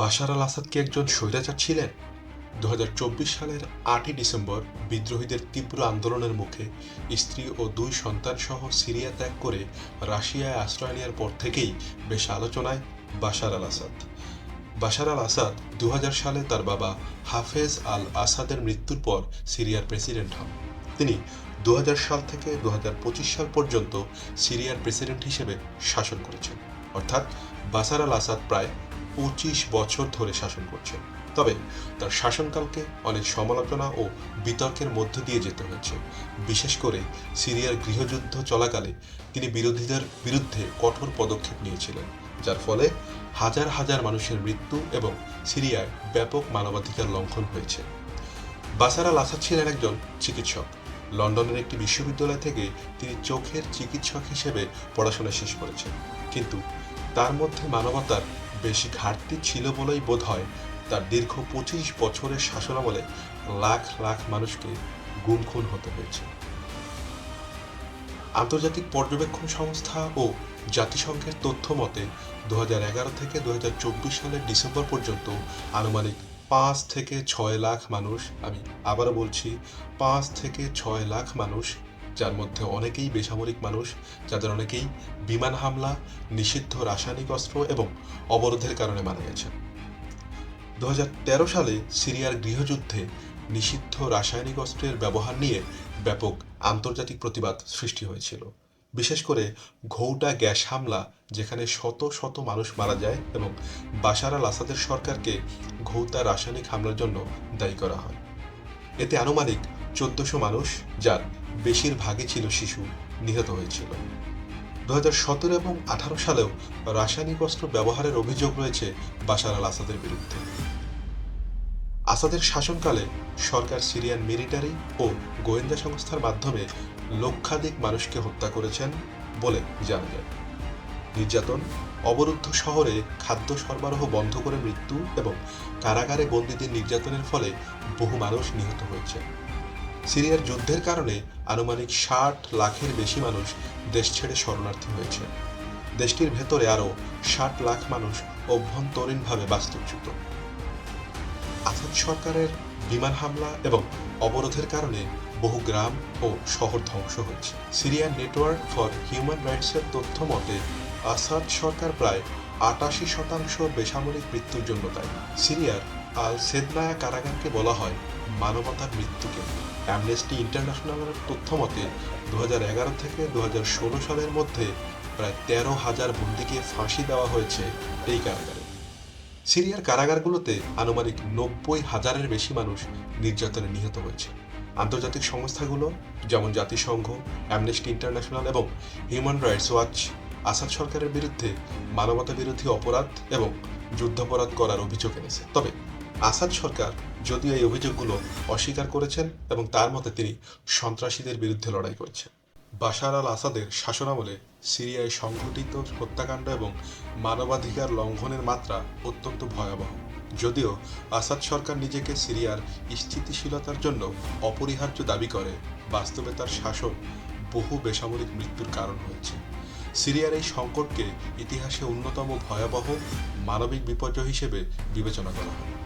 বাশার আল আসাদ কি একজন স্বৈরাচার ছিলেন? দু হাজার চব্বিশ সালের আটই ডিসেম্বর বিদ্রোহীদের তীব্র আন্দোলনের মুখে স্ত্রী ও দুই সন্তান সহ সিরিয়া ত্যাগ করে রাশিয়ায় আশ্রয় নেওয়ার পর থেকেই বেশ আলোচনায় বাশার আল আসাদ। বাশার আল আসাদ দু হাজার সালে তার বাবা হাফেজ আল আসাদের মৃত্যুর পর সিরিয়ার প্রেসিডেন্ট হন। তিনি দু হাজার সাল থেকে দু হাজার পঁচিশ সাল পর্যন্ত সিরিয়ার প্রেসিডেন্ট হিসেবে শাসন করেছেন। অর্থাৎ বাসার আল আসাদ প্রায় পঁচিশ বছর ধরে শাসন করছেন। তবে তার শাসনকালকে অনেক সমালোচনা ও বিতর্কের মধ্য দিয়ে যেতে হয়েছে। বিশেষ করে সিরিয়ার গৃহযুদ্ধ চলাকালে তিনি বিরোধীদের বিরুদ্ধে কঠোর পদক্ষেপ নিয়েছিলেন, যার ফলে হাজার হাজার মানুষের মৃত্যু এবং সিরিয়ায় ব্যাপক মানবাধিকার লঙ্ঘন হয়েছে। বাসার আসাদ ছিলেন একজন চিকিৎসক। লন্ডনের একটি বিশ্ববিদ্যালয় থেকে তিনি চোখের চিকিৎসক হিসেবে পড়াশোনা শেষ করেছেন। কিন্তু তার মধ্যে মানবতার বেশি ঘাটতি ছিল বলেই বোধ হয় তার দীর্ঘ পঁচিশ বছরের শাসনামলে লাখ লাখ মানুষকে গুম খুন হতে হয়েছে। আন্তর্জাতিক পর্যবেক্ষণ সংস্থা ও জাতিসংঘের তথ্য মতে দু হাজার এগারো থেকে দু হাজার চব্বিশ সালের ডিসেম্বর পর্যন্ত আনুমানিক পাঁচ থেকে ছয় লাখ মানুষ, আমি আবারও বলছি, পাঁচ থেকে ছয় লাখ মানুষ যার মধ্যে অনেকেই বেসামরিক মানুষ, যাদের অনেকেই বিমান হামলা, নিষিদ্ধ রাসায়নিক অস্ত্র এবং অবরোধের কারণে মারা গেছেন। দু হাজার তেরো সালে সিরিয়ার গৃহযুদ্ধে নিষিদ্ধ রাসায়নিক অস্ত্রের ব্যবহার নিয়ে ব্যাপক আন্তর্জাতিক প্রতিবাদ সৃষ্টি হয়েছিল। বিশেষ করে ঘৌটা গ্যাস হামলা, যেখানে শত শত মানুষ মারা যায় এবং বাশার আল আসাদের সরকারকে ঘৌতা রাসায়নিক হামলার জন্য দায়ী করা হয়। এতে আনুমানিক চোদ্দশো মানুষ, যার বেশিরভাগই ছিল শিশু, নিহত হয়েছিল। দু সতেরো এবং আঠারো সালেও রাসায়নিক অস্ত্র ব্যবহারের অভিযোগ রয়েছে বাশার আল আসাদের বিরুদ্ধে। আসাদের শাসনকালে সরকার সিরিয়ান মিলিটারি ও গোয়েন্দা সংস্থার মাধ্যমে লক্ষাধিক মানুষকে হত্যা করেছেন বলে জানা যায়। নির্যাতন, অবরুদ্ধ শহরে খাদ্য সরবরাহ বন্ধ করে মৃত্যু এবং কারাগারে বন্দীদের নির্যাতনের ফলে বহু মানুষ নিহত হয়েছে সিরিয়ার যুদ্ধের কারণে আনুমানিক ষাট লাখের বেশি মানুষ দেশ ছেড়ে শরণার্থী হয়েছে। দেশটির ভেতরে আরও ষাট লাখ মানুষ অভ্যন্তরীণভাবে বাস্তুচ্যুত। আসাদ সরকারের বিমান হামলা এবং অবরোধের কারণে বহু গ্রাম ও শহর ধ্বংস হয়েছে। সিরিয়ান নেটওয়ার্ক ফর হিউম্যান রাইটসের তথ্য মতে, আসাদ সরকার প্রায় আটাশি শতাংশ বেসামরিক মৃত্যুর জন্য দায়ী। সিরিয়ার আল সেদনায়া কারাগারকে বলা হয় মানবতার মৃত্যুকে। অ্যামনেস্টি ইন্টারন্যাশনালের তথ্য মতে দু থেকে দু হাজার ষোলো সালের মধ্যে প্রায় তেরো হাজার বন্দিকে ফাঁসি দেওয়া হয়েছে এই কারাগারে। সিরিয়ার কারাগারগুলোতে আনুমানিক নব্বই হাজারের বেশি মানুষ নির্যাতনে নিহত হয়েছে। আন্তর্জাতিক সংস্থাগুলো, যেমন জাতিসংঘ অ্যামনেস্টি ইন্টারন্যাশনাল এবং হিউম্যান রাইটস ওয়াচ আসাদ সরকারের বিরুদ্ধে মানবতা বিরোধী অপরাধ এবং যুদ্ধাপরাধ করার অভিযোগ এনেছে। তবে আসাদ সরকার যদিও এই অভিযোগগুলো অস্বীকার করেছেন এবং তার মতে তিনি সন্ত্রাসীদের বিরুদ্ধে লড়াই করেছেন। বাশার আল আসাদের শাসনামলে সিরিয়ায় সংঘটিত হত্যাকাণ্ড এবং মানবাধিকার লঙ্ঘনের মাত্রা অত্যন্ত ভয়াবহ। যদিও আসাদ সরকার নিজেকে সিরিয়ার স্থিতিশীলতার জন্য অপরিহার্য দাবি করে, বাস্তবে তার শাসন বহু বেসামরিক মৃত্যুর কারণ হয়েছে। সিরিয়ার এই সংকটকে ইতিহাসে অন্যতম ভয়াবহ মানবিক বিপর্যয় হিসেবে বিবেচনা করা হয়।